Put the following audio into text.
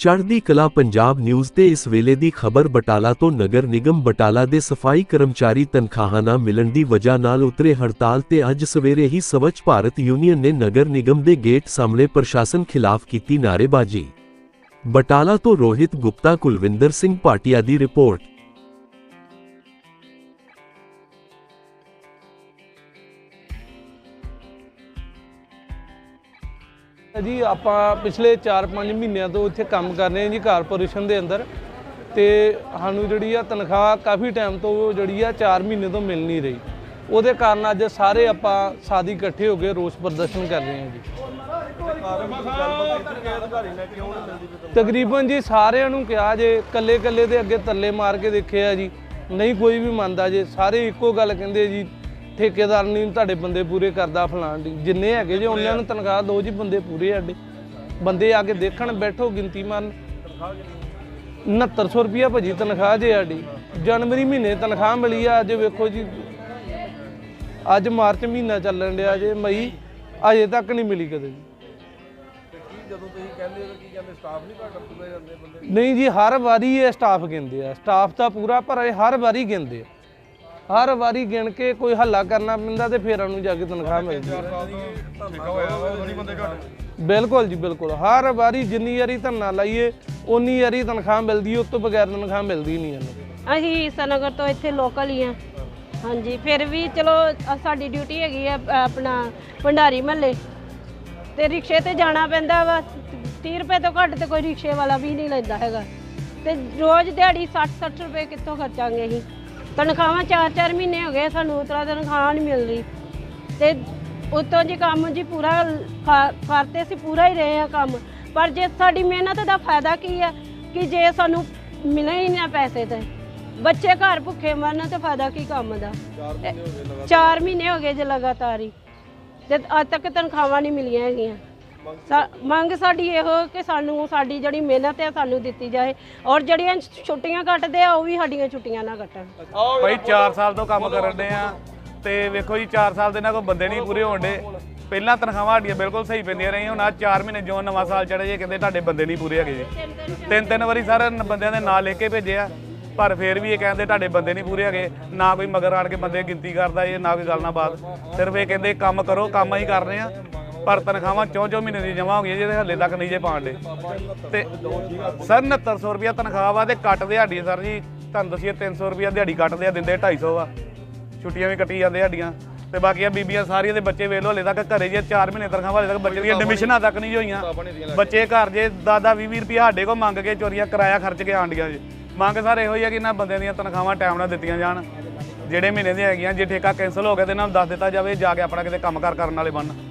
ਚੜ੍ਹਦੀ ਕਲਾ ਪੰਜਾਬ ਨਿਊਜ਼ ਤੇ ਇਸ ਵੇਲੇ ਦੀ ਖਬਰ ਬਟਾਲਾ ਤੋਂ ਨਗਰ ਨਿਗਮ ਬਟਾਲਾ ਦੇ ਸਫ਼ਾਈ ਕਰਮਚਾਰੀ ਤਨਖਾਹਾਂ ਨਾ ਮਿਲਣ ਦੀ ਵਜ੍ਹਾ ਨਾਲ ਉਤਰੇ ਹੜਤਾਲ ਤੇ ਅੱਜ ਸਵੇਰੇ ਹੀ ਸਵੱਛ ਭਾਰਤ ਯੂਨੀਅਨ ਨੇ ਨਗਰ ਨਿਗਮ ਦੇ ਗੇਟ ਸਾਹਮਣੇ ਪ੍ਰਸ਼ਾਸਨ ਖਿਲਾਫ ਕੀਤੀ ਨਾਅਰੇਬਾਜ਼ੀ। ਬਟਾਲਾ ਤੋਂ ਰੋਹਿਤ ਗੁਪਤਾ, ਕੁਲਵਿੰਦਰ ਸਿੰਘ ਭਾਟੀਆ ਦੀ ਰਿਪੋਰਟ। ਜੀ, ਆਪਾਂ ਪਿਛਲੇ 4-5 ਮਹੀਨਿਆਂ ਤੋਂ ਇੱਥੇ ਕੰਮ ਕਰ ਰਹੇ ਹਾਂ ਜੀ ਕਾਰਪੋਰੇਸ਼ਨ ਦੇ ਅੰਦਰ। ਤੇ ਸਾਨੂੰ ਜਿਹੜੀ ਆ ਤਨਖਾਹ ਕਾਫੀ ਟਾਈਮ ਤੋਂ ਜਿਹੜੀ ਆ 4 ਮਹੀਨੇ ਤੋਂ ਮਿਲ ਨਹੀਂ ਰਹੀ। ਉਹਦੇ ਕਾਰਨ ਅੱਜ ਸਾਰੇ ਆਪਾਂ ਸਾਦੀ ਇਕੱਠੇ ਹੋ ਕੇ ਰੋਸ ਪ੍ਰਦਰਸ਼ਨ ਕਰ ਰਹੇ ਹਾਂ ਜੀ। ਤਕਰੀਬਨ ਜੀ ਸਾਰਿਆਂ ਨੂੰ ਕਿਹਾ ਜੇ ਕੱਲੇ ਕੱਲੇ ਦੇ ਅੱਗੇ ਤੱਲੇ ਮਾਰ ਕੇ ਦੇਖਿਆ ਜੀ, ਨਹੀਂ ਕੋਈ ਵੀ ਮੰਨਦਾ ਜੇ, ਸਾਰੇ ਇੱਕੋ ਗੱਲ ਕਹਿੰਦੇ ਜੀ ਠੇਕੇਦਾਰ ਨਹੀਂ ਤੁਹਾਡੇ ਬੰਦੇ ਪੂਰੇ ਕਰਦਾ ਫਲਾਣ ਦੀ। ਜਿੰਨੇ ਹੈਗੇ ਜੇ ਉਹਨਾਂ ਨੂੰ ਤਨਖਾਹ ਦੋ ਜੀ ਬੰਦੇ ਪੂਰੇ ਸਾਡੇ। ਬੰਦੇ ਆ ਕੇ ਦੇਖਣ ਬੈਠੋ ਗਿਣਤੀ ਮਾਰਨ। 6900 ਰੁਪਿਆ ਭਾਜੀ ਤਨਖਾਹ ਜੇ ਸਾਡੀ। ਜਨਵਰੀ ਮਹੀਨੇ ਤਨਖਾਹ ਮਿਲੀ ਆ ਅੱਜ ਵੇਖੋ ਜੀ। ਅੱਜ ਮਾਰਚ ਮਹੀਨਾ ਚੱਲਣ ਡਿਆ ਜੇ ਮਈ ਅਜੇ ਤੱਕ ਨਹੀਂ ਮਿਲੀ ਕਦੇ ਜੀ। ਜਦੋਂ ਤੁਸੀਂ ਕਹਿੰਦੇ ਹੋ ਕੀ ਕਹਿੰਦੇ ਸਟਾਫ ਨਹੀਂ ਜਾਂਦੇ ਬੰਦੇ? ਨਹੀਂ ਜੀ ਹਰ ਵਾਰੀ ਇਹ ਸਟਾਫ ਗਿਣਦੇ ਆ। ਸਟਾਫ ਤਾਂ ਪੂਰਾ ਪਰ ਇਹ ਹਰ ਵਾਰੀ ਗਿਣਦੇ ਆ। ਹਰ ਵਾਰੀ ਗਿਣ ਕੇ ਕੋਈ ਹੱਲਾ ਕਰਨਾ ਪੈਂਦਾ ਤੇ ਫੇਰ ਉਹਨੂੰ ਜਾ ਕੇ ਤਨਖਾਹ ਮਿਲਦੀ ਆ ਬਿਲਕੁਲ ਜੀ ਬਿਲਕੁਲ। ਹਰ ਵਾਰੀ ਜਿੰਨੀ ਵਾਰੀ ਧਰਨਾ ਲਾਈਏ ਉਨੀ ਵਾਰੀ ਤਨਖਾਹ ਮਿਲਦੀ ਹੈ ਉਸ ਤੋਂ ਬਗੈਰ ਤਨਖਾਹ ਮਿਲਦੀ ਨਹੀਂ ਇਹਨੂੰ। ਅਸੀਂ ਈਸਾਨਗਰ ਤੋਂ ਇੱਥੇ ਲੋਕਲ ਹੀ ਆ ਹਾਂਜੀ ਫਿਰ ਵੀ ਚਲੋ ਅ- ਸਾਡੀ ਡਿਊਟੀ ਹੈਗੀ ਆ ਅ, ਆਪਣਾ ਭੰਡਾਰੀ ਮਹੱਲੇ। ਤੇ ਰਿਕਸ਼ੇ ਤੇ ਜਾਣਾ ਪੈਂਦਾ ਵਾ 30 ਰੁਪਏ ਤੋਂ ਘੱਟ ਤੇ ਕੋਈ ਰਿਕਸ਼ੇ ਵਾਲਾ ਵੀ ਨਹੀਂ ਲੈਂਦਾ ਹੈਗਾ। ਤੇ ਰੋਜ਼ ਦਿਹਾੜੀ 60 60 ਰੁਪਏ ਕਿੱਥੋਂ ਖਰਚਾਂਗੇ ਅਸੀਂ? ਤਨਖਾਹਾਂ 4-4 ਮਹੀਨੇ ਹੋ ਗਏ ਸਾਨੂੰ ਉਤਰਾ ਤਨਖਾਹ ਨਹੀਂ ਮਿਲ ਰਹੀ ਤੇ ਉਤੋਂ ਜੀ ਕੰਮ ਜੀ ਪੂਰਾ ਕਰਤੇ ਸੀ ਪੂਰਾ ਹੀ ਰਹੇ ਆ ਕੰਮ। ਪਰ ਜੇ ਸਾਡੀ ਮਿਹਨਤ ਦਾ ਫਾਇਦਾ ਕੀ ਆ? ਕਿ ਜੇ ਸਾਨੂੰ ਮਿਲੇ ਹੀ ਨਾ ਪੈਸੇ ਤੇ। ਬੱਚੇ ਘਰ ਭੁੱਖੇ ਮਰਨ ਤੇ ਫਾਇਦਾ ਕੀ ਕੰਮ ਦਾ? 4 ਮਹੀਨੇ ਹੋ ਗਏ ਜੇ ਲਗਾਤਾਰ ਹੀ। ਤੇ ਅੱਜ ਤੱਕ ਤਨਖਾਹਾਂ ਨਹੀਂ ਮਿਲੀਆਂ ਹੈਗੀਆਂ। ਸਾ- ਮੰਗ ਸਾਡੀ ਇਹੋ ਕਿ ਸਾਨੂੰ, ਸਾਡੀ ਜਿਹੜੀ ਮਿਹਨਤ ਹੈ ਸਾਨੂੰ ਦਿੱਤੀ ਜਾਏ। ਔਰ ਜਿਹੜੀਆਂ ਛੁੱਟੀਆਂ ਕੱਟਦੇ ਆ, ਉਹ ਵੀ ਸਾਡੀਆਂ ਛੁੱਟੀਆਂ ਨਾ ਕੱਟਣ। ਭਾਈ 4 ਸਾਲ ਤੋਂ ਕੰਮ ਕਰਨ ਦੇ ਆ। ਤੇ ਵੇਖੋ ਜੀ 4 ਸਾਲ ਦੇ ਨਾਲ ਕੋਈ ਬੰਦੇ ਨਹੀਂ ਪੂਰੇ ਹੋਣ ਦੇ ਪਹਿਲਾਂ ਤਨਖਾਹਾਂ ਸਾਡੀਆਂ ਬਿਲਕੁਲ ਸਹੀ ਪੈਂਦੀਆਂ ਰਹੀਆਂ, ਹੁਣ ਆ 4 ਮਹੀਨੇ ਜੋ ਨਵਾਂ ਸਾਲ ਚੜ੍ਹੇ ਜੇ ਕਹਿੰਦੇ ਤੁਹਾਡੇ ਬੰਦੇ ਨਹੀਂ ਪੂਰੇ ਹੈਗੇ। ਜੀ ਤਿੰਨ ਤਿੰਨ ਵਾਰੀ ਸਰ ਬੰਦਿਆਂ ਦੇ ਨਾਂ ਲਿਖ ਕੇ ਭੇਜਿਆ ਪਰ ਫੇਰ ਵੀ ਇਹ ਕਹਿੰਦੇ ਤੁਹਾਡੇ ਬੰਦੇ ਨਹੀਂ ਪੂਰੇ ਹੈਗੇ। ਨਾ ਕੋਈ ਮਗਰ ਆਣ ਕੇ ਬੰਦੇ ਗਿਣਤੀ ਕਰਦਾ ਇਹ, ਨਾ ਕੋਈ ਗੱਲ ਨਾ ਬਾਤ। ਸਿਰਫ ਇਹ ਕਹਿੰਦੇ ਕੰਮ ਕਰੋ, ਕੰਮ ਹੀ ਕਰ ਰਹੇ ਆ। ਪਰ ਤਨਖਾਹਾਂ ਚੌਂ ਚੌਂ ਮਹੀਨੇ ਦੀ ਜਮ੍ਹਾਂ ਹੋ ਗਈਆਂ ਜਿਹਦੇ ਹੱਲੇ ਤੱਕ ਨਹੀਂ ਜੇ ਪਾਉਂਦੇ ਤੇ ਸਰ 6900 ਰੁਪਿਆ ਤਨਖਾਹ ਵਾ ਤੇ ਕੱਟ ਦਿਹਾੜੀ ਸਰ ਜੀ। ਤੁਹਾਨੂੰ ਦਸੀਏ 300 ਰੁਪਿਆ ਦਿਹਾੜੀ ਕੱਟਦੇ ਆ ਦਿੰਦੇ 250 ਆ। ਛੁੱਟੀਆਂ ਵੀ ਕੱਟੀ ਜਾਂਦੇ ਸਾਡੀਆਂ। ਤੇ ਬਾਕੀ ਆ ਬੀਬੀਆਂ ਸਾਰੀਆਂ ਦੇ ਬੱਚੇ ਵੇਲੋ ਲਓ, ਹਲੇ ਤੱਕ ਘਰੇ ਜੇ 4 ਮਹੀਨੇ ਤਨਖਾਹ ਵਾਲੇ ਤੱਕ ਬੱਚੇ ਦੀਆਂ ਐਡਮਿਸ਼ਨਾਂ ਤੱਕ ਨਹੀਂ ਹੋਈਆਂ। ਬੱਚੇ ਘਰ ਜੇ ਦਾਦਾ 20 20 ਰੁਪਿਆ ਸਾਡੇ ਕੋਲ ਮੰਗ ਕੇ ਚੋਰੀਆਂ ਕਿਰਾਇਆ ਖਰਚ ਕੇ ਆਂਡੀਆਂ ਜੀ। ਮੰਗ ਸਰ ਇਹੋ ਹੀ ਆ ਕਿ ਇਹਨਾਂ ਬੰਦਿਆਂ ਦੀਆਂ ਤਨਖਾਹਾਂ ਟਾਈਮ ਨਾਲ ਦਿੱਤੀਆਂ ਜਾਣ। ਜਿਹੜੇ ਮਹੀਨੇ ਦੀਆਂ ਹੈਗੀਆਂ, ਜੇ ਠੇਕਾ ਕੈਂਸਲ ਹੋ ਗਿਆ ਤੇ ਇਹਨਾਂ ਨੂੰ ਦੱਸ ਦਿੱਤਾ ਜਾਵੇ, ਜਾ ਕੇ ਆਪਣਾ ਕਿਤੇ ਕੰਮਕਾਰ ਕਰਨ ਵਾਲੇ ਬਣਨ।